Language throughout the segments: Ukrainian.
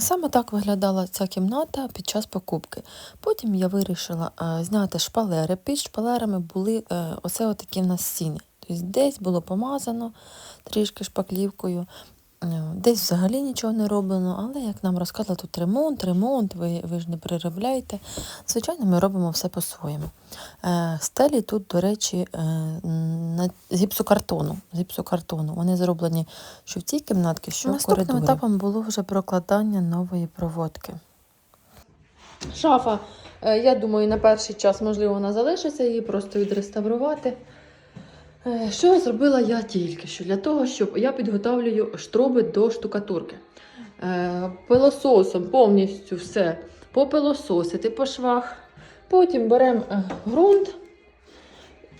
Саме так виглядала ця кімната під час покупки. Потім я вирішила е, зняти шпалери. Під шпалерами були е, оце отакі в нас стіни. Тобто десь було помазано трішки шпаклівкою, десь взагалі нічого не роблено, але як нам розказали, тут ремонт, ремонт, ви, ви ж не переробляєте. Звичайно, ми робимо все по-своєму. Е, Стелі тут, до речі, е, на з гіпсокартону. З гіпсокартону. Вони зроблені що в цій кімнатці, що в Наступним етапом було вже прокладання нової проводки. Шафа, е, я думаю, на перший час, можливо, вона залишиться, її просто відреставрувати. Е, Що зробила я тільки що? Для того, щоб я підготовлюю штроби до штукатурки. Е, Пилососом повністю все попилососити по швах. Потім беремо е, ґрунт,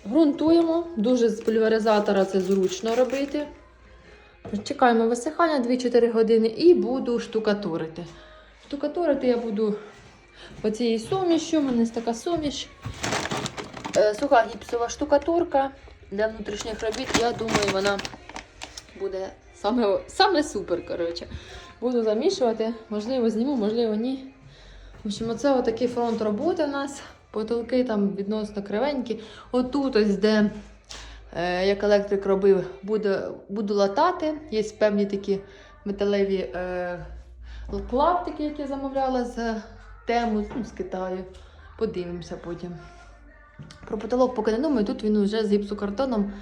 ґрунтуємо. Дуже з пульверизатора це зручно робити. Чекаємо висихання 2-4 години і буду штукатурити. Штукатурити я буду оцією сумішю. У мене така суміш. Суха гіпсова штукатурка для внутрішніх робіт. Я думаю, вона буде саме, саме супер. коротше. Буду замішувати, можливо, зніму, можливо, ні. В общем, оце отакий фронт роботи у нас. Потолки там відносно кривенькі. Отут, ось де, е, як електрик робив, буде, буду латати. Є певні такі металеві е, клаптики, які я замовляла з тему ну, з Китаю. Подивимося потім. Про потолок поки не думаю, тут він вже з гіпсокартоном.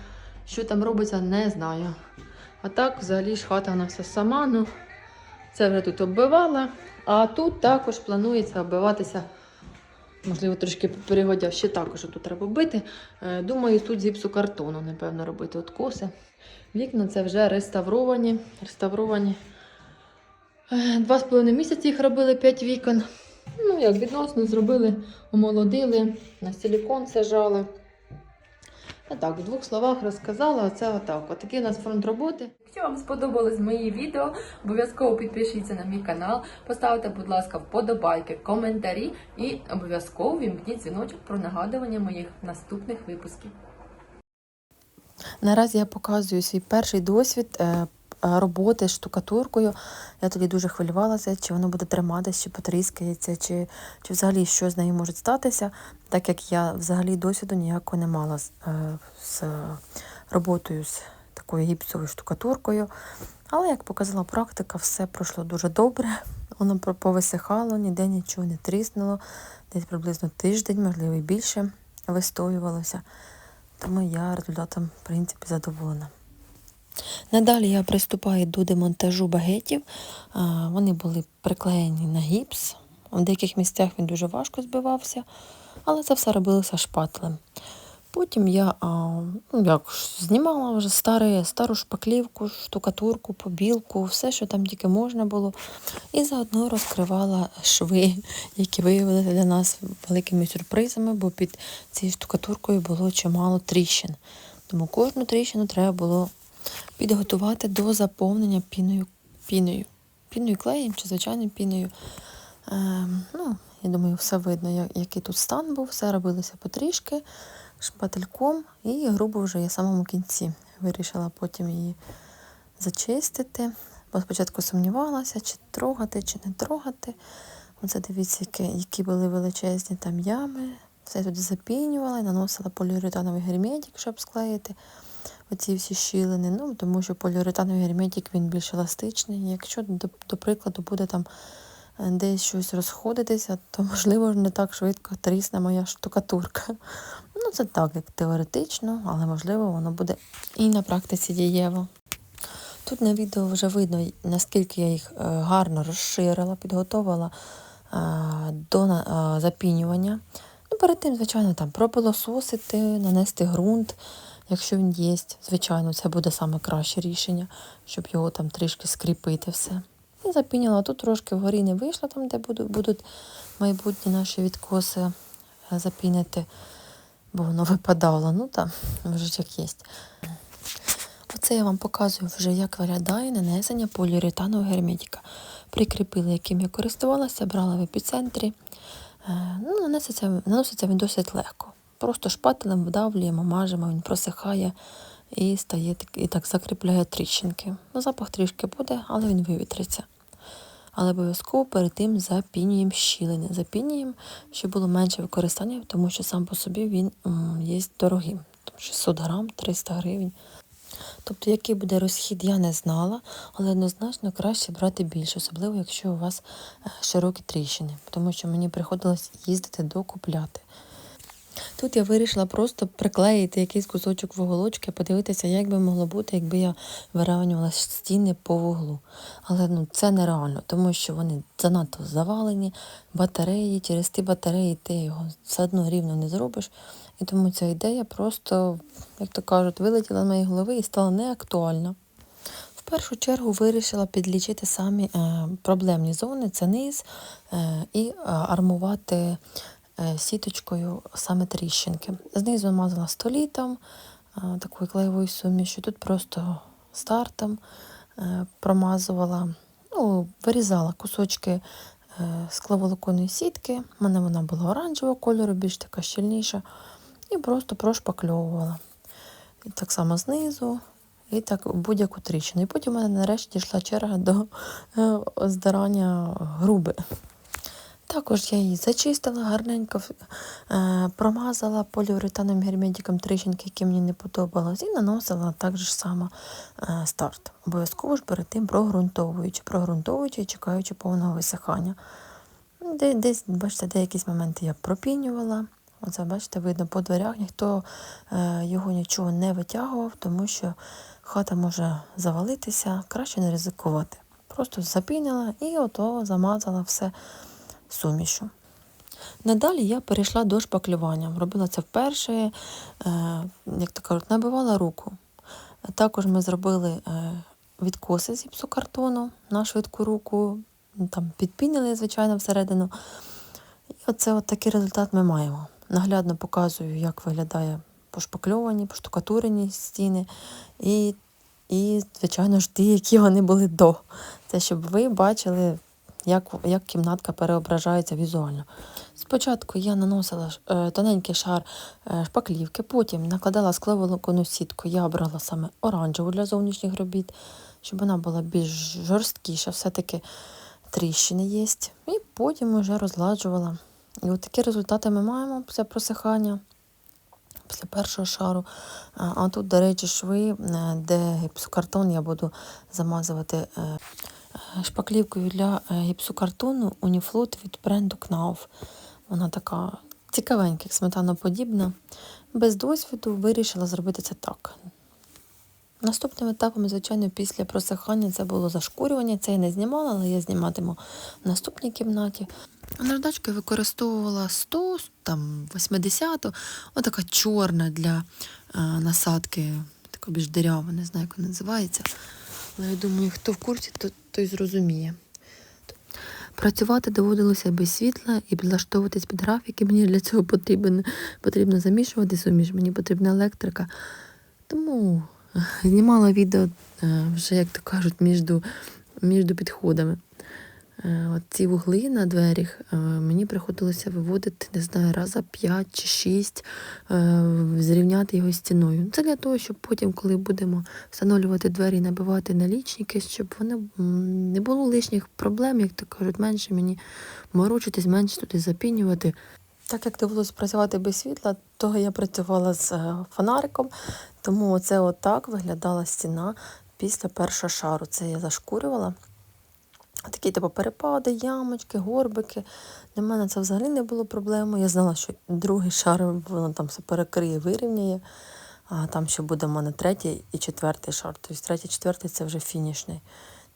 Що там робиться, не знаю. А так, взагалі ж хата нас вся сама. Ну, це вже тут оббивала. А тут також планується оббиватися. Можливо, трошки перегодя ще також тут треба бити. Е, Думаю, тут з гіпсокартону, напевно, робити откоси. Вікна це вже реставровані. реставровані. Е, Два з половиною місяці їх робили 5 вікон. Ну, як відносно, зробили, омолодили, на силікон сажали. А так, в двох словах розказала, оце отак. Отакий у нас фронт роботи. Якщо вам сподобались мої відео, обов'язково підпишіться на мій канал, поставте, будь ласка, вподобайки, коментарі і обов'язково вімкніть дзвіночок про нагадування моїх наступних випусків. Наразі я показую свій перший досвід е, роботи з штукатуркою. Я тоді дуже хвилювалася, чи воно буде триматися, чи потріскається, чи, чи взагалі що з нею може статися, так як я взагалі досвіду ніякого не мала з, е, з роботою з такою гіпсовою штукатуркою. Але, як показала практика, все пройшло дуже добре. Воно повисихало, ніде нічого не тріснуло. Десь приблизно тиждень, можливо, і більше вистоювалося. Тому я результатом, в принципі, задоволена. Надалі я приступаю до демонтажу багетів. Вони були приклеєні на гіпс. В деяких місцях він дуже важко збивався, але це все робилося шпателем. Потім я а, ну, як, знімала вже старе, стару шпаклівку, штукатурку, побілку, все, що там тільки можна було. І заодно розкривала шви, які виявилися для нас великими сюрпризами, бо під цією штукатуркою було чимало тріщин. Тому кожну тріщину треба було підготувати до заповнення піною, піною, піною клеєм чи звичайною піною. Ем, ну, я думаю, все видно, який тут стан був, все робилося потрішки, шпательком, і грубо вже я в самому кінці вирішила потім її зачистити. Бо спочатку сумнівалася, чи трогати, чи не трогати. Оце дивіться, які, які були величезні там ями. Все туди запінювала і наносила поліуретановий герметик, щоб склеїти оці всі щілини. Ну, тому що поліуретановий герметик він більш еластичний. Якщо, до, до прикладу, буде там е, десь щось розходитися, то можливо не так швидко трісне моя штукатурка. Ну, це так, як теоретично, але можливо воно буде і на практиці дієво. Тут на відео вже видно, наскільки я їх е, гарно розширила, підготувала е, до запінювання. Ну, перед тим, звичайно, там пропилососити, нанести ґрунт, якщо він є. Звичайно, це буде саме краще рішення, щоб його там трішки скріпити все. І запіняла. Тут трошки вгорі не вийшло, там, де буду- будуть майбутні наші відкоси е, запінити, бо воно випадало. Ну там, вже як є. Оце я вам показую вже, як виглядає нанесення поліуретанового герметика. Прикріпила, яким я користувалася, брала в епіцентрі. Е, Ну, наноситься він досить легко. Просто шпателем вдавлюємо, мажемо, він просихає і стає і так закріпляє тріщинки. Ну, запах трішки буде, але він вивітриться. Але обов'язково перед тим запінюємо щілини. Запінюємо, щоб було менше використання, тому що сам по собі він є дорогим. 600 грам, 300 гривень. Тобто, який буде розхід, я не знала, але однозначно краще брати більше, особливо якщо у вас е, широкі тріщини, тому що мені приходилось їздити докупляти. Тут я вирішила просто приклеїти якийсь кусочок вуголочки, подивитися, як би могло бути, якби я вирівнювала стіни по вуглу. Але ну, це нереально, тому що вони занадто завалені, батареї, через ті батареї ти його все одно рівно не зробиш. І тому ця ідея просто, як то кажуть, вилетіла з моєї голови і стала неактуальна. В першу чергу вирішила підлічити самі е, проблемні зони, це низ, е, і е, армувати сіточкою саме тріщинки. Знизу мазала столітом, е, такою клеєвою сумішю. Тут просто стартом е, промазувала, ну, вирізала кусочки е, скловолоконної сітки. У мене вона була оранжевого кольору, більш така щільніша, і просто прошпакльовувала. І так само знизу, і так будь-яку тріщину. І потім у мене нарешті дійшла черга до е, здирання груби. Також я її зачистила гарненько, е, промазала поліуретановим герметиком тріщинки, які мені не подобалось, і наносила так же само е, старт. Обов'язково ж перед тим прогрунтовуючи, прогрунтовуючи і чекаючи повного висихання. Де, десь, бачите, деякі моменти я пропінювала. Оце, бачите, видно по дверях, ніхто е, його нічого не витягував, тому що хата може завалитися, краще не ризикувати. Просто запінила і ото замазала все сумішу. Надалі я перейшла до шпаклювання. Робила це вперше, е, як то кажуть, набивала руку. Також ми зробили е, відкоси з гіпсокартону на швидку руку, там підпінили, звичайно, всередину. І оце от такий результат ми маємо. Наглядно показую, як виглядає пошпакльовані, поштукатурені стіни. І, і, звичайно ж, ті, які вони були до. Це щоб ви бачили, як, як кімнатка переображається візуально. Спочатку я наносила е, тоненький шар е, шпаклівки, потім накладала скловолоконну сітку. Я обрала саме оранжеву для зовнішніх робіт, щоб вона була більш жорсткіша, все-таки тріщини є. І потім вже розладжувала. І от такі результати ми маємо після просихання, після першого шару. А, тут, до речі, шви, е, де гіпсокартон я буду замазувати шпаклівкою для е, гіпсокартону Уніфлот від бренду Knauf. Вона така цікавенька, як сметаноподібна. Без досвіду вирішила зробити це так. Наступним етапом, звичайно, після просихання це було зашкурювання. Це я не знімала, але я зніматиму в наступній кімнаті. А використовувала 100, там 80, отака чорна для е, насадки, така більш дирява, не знаю, як вона називається. Але я думаю, хто в курсі, то той зрозуміє. Працювати доводилося без світла і підлаштовуватись під графіки. Мені для цього потрібен, потрібно замішувати суміш, мені потрібна електрика. Тому знімала відео е, вже, як то кажуть, між підходами. Е, От ці вугли на дверях е, мені приходилося виводити, не знаю, раза 5 чи 6, зрівняти його стіною. Це для того, щоб потім, коли будемо встановлювати двері набивати налічники, щоб вони не було лишніх проблем, як то кажуть, менше мені морочитись, менше туди запінювати. Так як довелося працювати без світла, то я працювала з е, фонариком, тому оце отак виглядала стіна після першого шару. Це я зашкурювала. Такі типу перепади, ямочки, горбики. Для мене це взагалі не було проблемою. Я знала, що другий шар воно там все перекриє, вирівняє. А там ще буде в мене третій і четвертий шар. Тобто третій, четвертий це вже фінішний,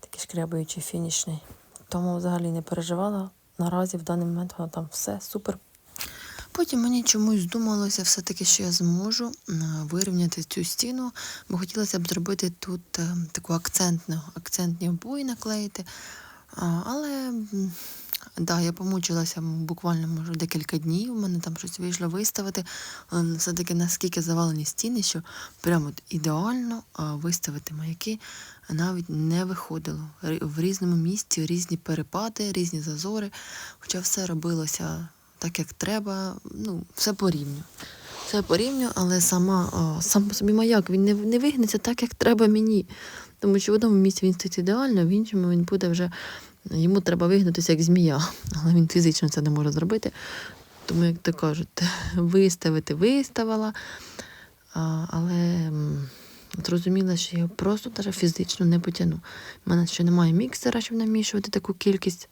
такий шкрябаючий фінішний. Тому взагалі не переживала. Наразі в даний момент воно там все супер. Потім мені чомусь думалося все-таки, що я зможу е, вирівняти цю стіну, бо хотілося б зробити тут е, таку акцентну, акцентні обої наклеїти. Але да, я помучилася буквально може декілька днів. У мене там щось вийшло виставити. Все-таки наскільки завалені стіни, що прямо ідеально виставити маяки навіть не виходило. В різному місці різні перепади, різні зазори. Хоча все робилося так, як треба, ну, все по рівню. Все по рівню, але сама, сам по собі маяк він не, не вигнеться так, як треба мені. Тому що в одному місці він стоїть ідеально, в іншому він буде вже Йому треба вигнутися як змія, але він фізично це не може зробити. Тому, як то кажуть, виставити виставила, але зрозуміла, що я просто навіть фізично не потягну. У мене ще немає міксера, щоб намішувати таку кількість.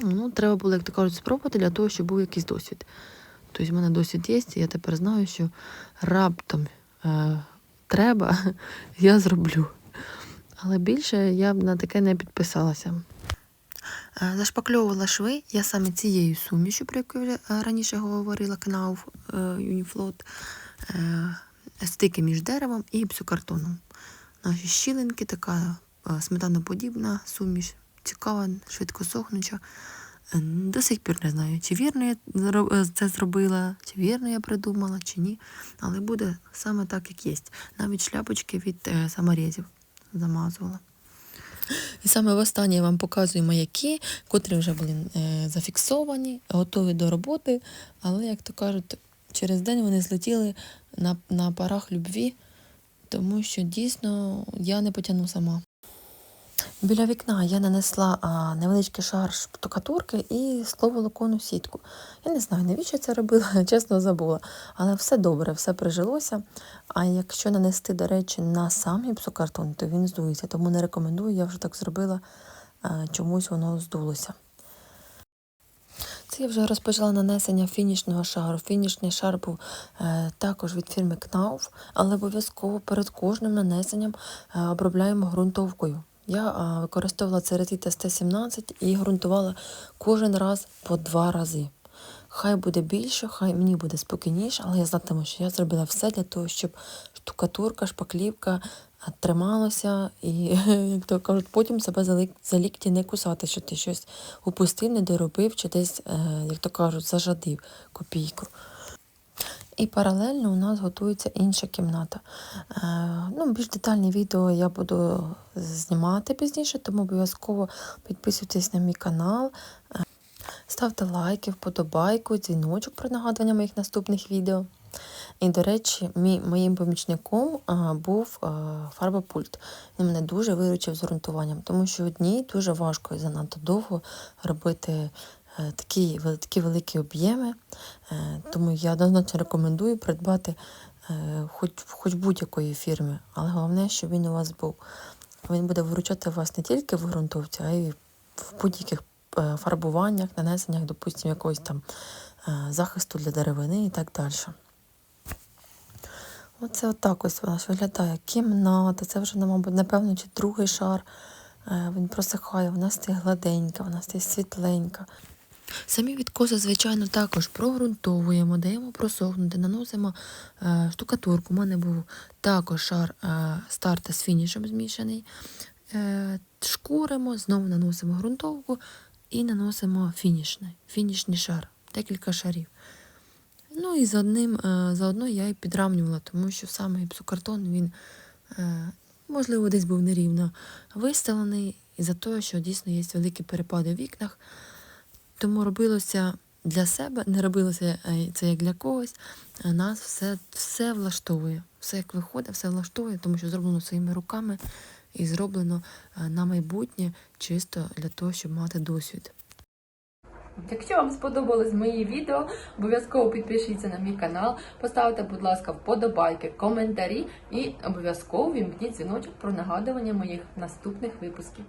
Ну, треба було, як то кажуть, спробувати для того, щоб був якийсь досвід. Тобто в мене досвід є, і я тепер знаю, що раптом е, треба, я зроблю. Але більше я б на таке не підписалася. Е, Зашпакльовувала шви я саме цією сумішю, про яку я е, раніше говорила, Кнауф Юніфлот, е, стики між деревом і гіпсокартоном. Наші щілинки, така сметаноподібна суміш, цікава, швидко сохнуча. До сих пір не знаю, чи вірно я це зробила, чи вірно я придумала, чи ні. Але буде саме так, як є. Навіть шляпочки від саморезів замазувала. І саме востаннє я вам показую маяки, котрі вже були е, зафіксовані, готові до роботи, але, як то кажуть, через день вони злетіли на, на парах любві, тому що дійсно я не потягну сама. Біля вікна я нанесла невеличкий шар штукатурки і скловолоконну сітку. Я не знаю, навіщо це робила, чесно забула. Але все добре, все прижилося. А якщо нанести, до речі, на сам гіпсокартон, то він здується. Тому не рекомендую, я вже так зробила, чомусь воно здулося. Це я вже розпочала нанесення фінішного шару. Фінішний шар був е, також від фірми Knauf, але обов'язково перед кожним нанесенням е, обробляємо ґрунтовкою. Я використовувала церетит СТ-17 і ґрунтувала кожен раз по два рази. Хай буде більше, хай мені буде спокійніше, але я знатиму, що я зробила все для того, щоб штукатурка, шпаклівка трималася і, як то кажуть, потім себе за, лікті не кусати, що ти щось упустив, не доробив, чи десь, е, як то кажуть, зажадив копійку. І паралельно у нас готується інша кімната. Е, ну, більш детальні відео я буду знімати пізніше, тому обов'язково підписуйтесь на мій канал. Е, Ставте лайки, вподобайку, дзвіночок про нагадування моїх наступних відео. І, до речі, мій, моїм помічником а, був а, фарбопульт. Він мене дуже виручив з ґрунтуванням, тому що одній дуже важко і занадто довго робити е, такі, такі великі об'єми. Е, Тому я однозначно рекомендую придбати е, хоч, хоч будь-якої фірми, але головне, щоб він у вас був. Він буде виручати вас не тільки в ґрунтовці, а й в будь-яких е, фарбуваннях, нанесеннях, допустимо, якогось там е, захисту для деревини і так далі. Оце отак ось вона ж виглядає. Кімната, це вже, мабуть, напевно, чи другий шар. Е, Він просихає, вона стає гладенька, вона стає світленька. Самі відкоси, звичайно, також прогрунтовуємо, даємо просохнути, наносимо е, штукатурку. У мене був також шар е, старта з фінішем змішаний. Е, шкуримо, знову наносимо ґрунтовку і наносимо фінішний, фінішний шар, декілька шарів. Ну і за одним, заодно я і підрамнювала, тому що саме гіпсокартон він, можливо, десь був нерівно виставлений, із-за того, що дійсно є великі перепади в вікнах. Тому робилося для себе, не робилося е, це як для когось. Нас все, все влаштовує. Все як виходить, все влаштовує, тому що зроблено своїми руками і зроблено е, на майбутнє чисто для того, щоб мати досвід. Якщо вам сподобалось мої відео, обов'язково підпишіться на мій канал, поставте, будь ласка, вподобайки, коментарі і обов'язково вімкніть дзвіночок про нагадування моїх наступних випусків.